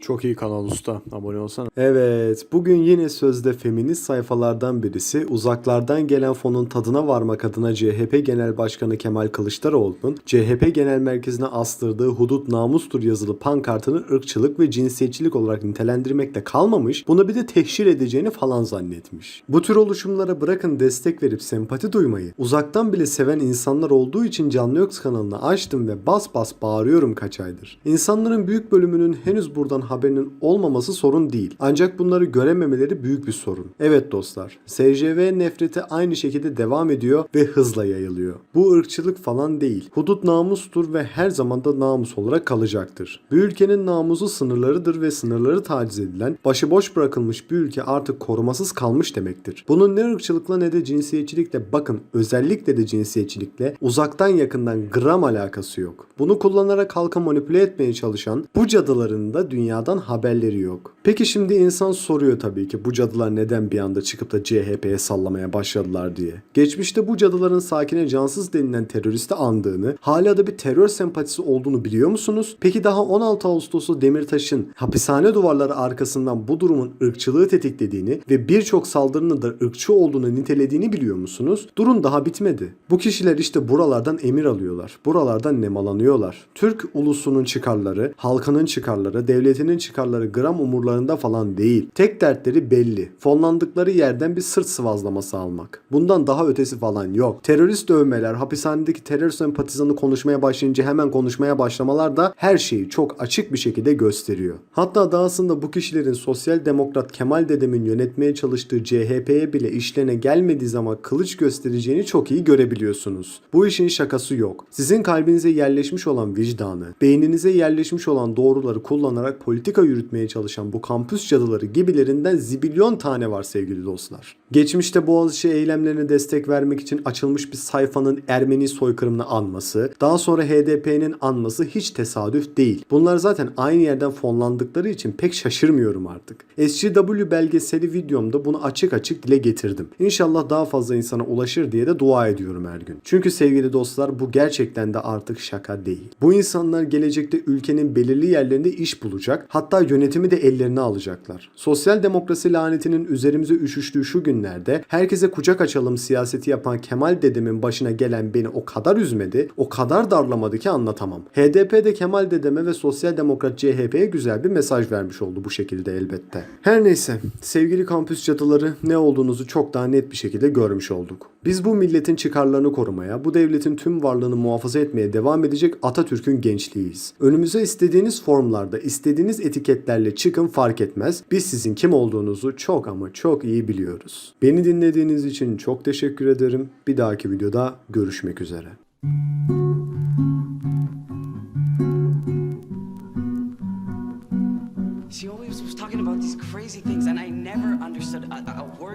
Çok iyi kanal usta. Abone olsana. Evet. Bugün yine sözde feminist sayfalardan birisi uzaklardan gelen fonun tadına varmak adına CHP Genel Başkanı Kemal Kılıçdaroğlu'nun CHP Genel Merkezi'ne astırdığı hudut namustur yazılı pankartını ırkçılık ve cinsiyetçilik olarak nitelendirmekle kalmamış, bunu bir de teşhir edeceğini falan zannetmiş. Bu tür oluşumlara bırakın destek verip sempati duymayı, uzaktan bile seven insanlar olduğu için Canlı Yoks kanalını açtım ve bas bas bağırıyorum kaç aydır. İnsanların büyük bölümünün henüz buradan haberinin olmaması sorun değil. Ancak bunları görememeleri büyük bir sorun. Evet dostlar, SJV nefreti aynı şekilde devam ediyor ve hızla yayılıyor. Bu ırkçılık falan değil. Hudut namustur ve her zaman da namus olarak kalacaktır. Bir ülkenin namusu sınırlarıdır ve sınırları taciz edilen, başıboş bırakılmış bir ülke artık korumasız kalmış demektir. Bunun ne ırkçılıkla ne de cinsiyetçilikle bakın özellikle de cinsiyetçilikle uzaktan yakından gram alakası yok. Bunu kullanarak halka manipüle etmeye çalışan bu cadıların da dünyadan haberleri yok. Peki şimdi insan soruyor tabii ki bu cadılar neden bir anda çıkıp da CHP'ye sallamaya başladılar diye. Geçmişte bu cadıların sakine cansız denilen teröristi andığını, hala da bir terör sempatisi olduğunu biliyor musunuz? Peki daha 16 Ağustos'u Demirtaş'ın hapishane duvarları arkasından bu durumun ırkçılığı tetiklediğini ve birçok saldırının da ırkçı olduğunu nitelediğini biliyor musunuz? Durun daha bitmedi. Bu kişiler işte buralardan emir alıyorlar. Buralardan nemalanıyorlar. Türk ulusunun çıkarları, halkının çıkarları, devletinin çıkarları gram umurlarında falan değil. Tek dertleri belli. Fonlandıkları yerden bir sırt sıvazlaması almak. Bundan daha ötesi falan yok. Terörist dövmeler, hapishanedeki terör sempatizanı konuşmaya başlayınca hemen konuşmaya başlamalar da her şeyi çok açık bir şekilde gösteriyor. Hatta dahasında bu kişilerin sosyal demokrat Kemal dedemin yönetmeye çalıştığı CHP'ye bile işlerine gelmediği zaman kılıç göstereceğini çok iyi görebiliyorsunuz. Bu işin şakası yok. Sizin kalbinize yerleşmiş olan vicdanı, beyninize yerleşmiş olan doğruları kullanarak politika yürütmeye çalışan bu kampüs cadıları gibilerinden zibilyon tane var sevgili dostlar. Geçmişte Boğaziçi eylemlerine destek vermek için açılmış bir sayfanın Ermeni soykırımını anması, daha sonra HDP'nin anması hiç tesadüf değil. Bunlar zaten aynı yerden fonlandıkları için pek şaşırmıyorum artık. SGW belgeseli videomda bunu açık açık dile getirdim. İnşallah daha fazla insana ulaşır diye de dua ediyorum her gün. Çünkü sevgili dostlar bu gerçekten de artık şaka değil. Bu insanlar gelecekte ülkenin belirli yerlerinde iş bulacak, hatta yönetimi de ellerine alacaklar. Sosyal demokrasi lanetinin üzerimize üşüştüğü şu günlerde herkese kucak açalım siyaseti yapan Kemal dedemin başına gelen beni o kadar üzmedi, o kadar darlamadı ki anlatamam. HDP de Kemal dedeme ve Sosyal Demokrat CHP'ye güzel bir mesaj vermiş oldu bu şekilde elbette. Her neyse, sevgili kampüs cadıları ne olduğunuzu çok daha net bir şekilde görmüş olduk. Biz bu milletin çıkarlarını korumaya, bu devletin tüm varlığını muhafaza etmeye devam edecek Atatürk'ün gençliğiyiz. Önümüze istediğiniz formlarda, istediğiniz etiketlerle çıkın fark etmez. Biz sizin kim olduğunuzu çok ama çok iyi biliyoruz. Beni dinlediğiniz için çok teşekkür ederim. Bir dahaki videoda görüşmek üzere.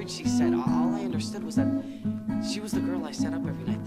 She said. All I understood was that she was the girl I set up every night.